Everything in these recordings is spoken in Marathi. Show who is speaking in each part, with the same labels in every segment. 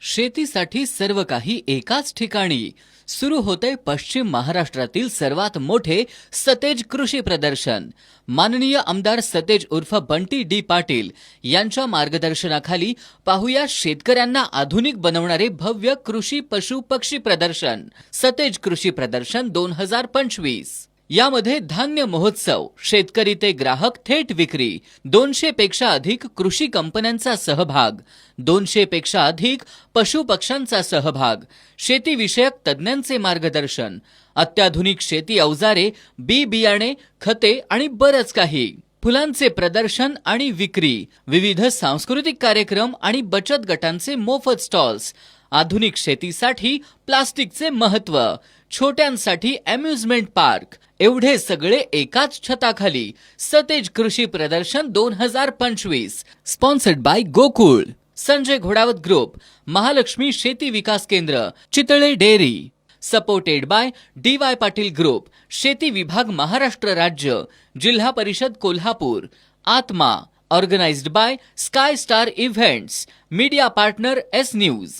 Speaker 1: शेतीसाठी सर्व काही एकाच ठिकाणी. सुरू होते पश्चिम महाराष्ट्रातील सर्वात मोठे सतेज कृषी प्रदर्शन. माननीय आमदार सतेज उर्फ बंटी डी पाटील यांच्या मार्गदर्शनाखाली पाहूया शेतकऱ्यांना आधुनिक बनवणारे भव्य कृषी पशु पक्षी प्रदर्शन. सतेज कृषी प्रदर्शन दोन हजार पंचवीस. यामध्ये धान्य महोत्सव शेतकरी ते ग्राहक थेट विक्री दोनशे पेक्षा अधिक कृषी कंपन्यांचा सहभाग दोनशे पेक्षा अधिक पशु पक्ष्यांचा सहभाग शेतीविषयक तज्ज्ञांचे मार्गदर्शन अत्याधुनिक शेती अवजारे बी बियाणे खते आणि बरंच काही. फुलांचे प्रदर्शन आणि विक्री विविध सांस्कृतिक कार्यक्रम आणि बचत गटांचे मोफत स्टॉल्स आधुनिक शेतीसाठी प्लास्टिकचे महत्त्व छोट्यांसाठी अम्युजमेंट पार्क एवढे सगळे एकाच छताखाली. सतेज कृषी प्रदर्शन दोन हजार पंचवीस. Sponsored by Gokul Sanjay Ghodawat group Mahalaxmi Sheti Vikas Kendra. Chitale dairy. Supported by D Y Patil group शेती विभाग महाराष्ट्र राज्य. जिल्हा परिषद कोल्हापूर. आत्मा. Organised by Sky Star Events media partner S News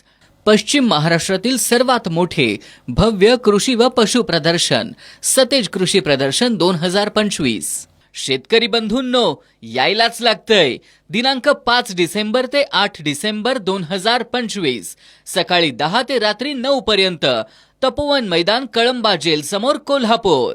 Speaker 1: पश्चिम महाराष्ट्रातील सर्वात मोठे भव्य कृषी व पशु प्रदर्शन सतेज कृषी प्रदर्शन दोन हजार पंचवीस. शेतकरी बंधूंनो यायलाच लागतंय. दिनांक पाच डिसेंबर ते आठ डिसेंबर दोन हजार पंचवीस. सकाळी दहा ते रात्री नऊ पर्यंत तपोवन मैदान कळंबा जेल समोर कोल्हापूर.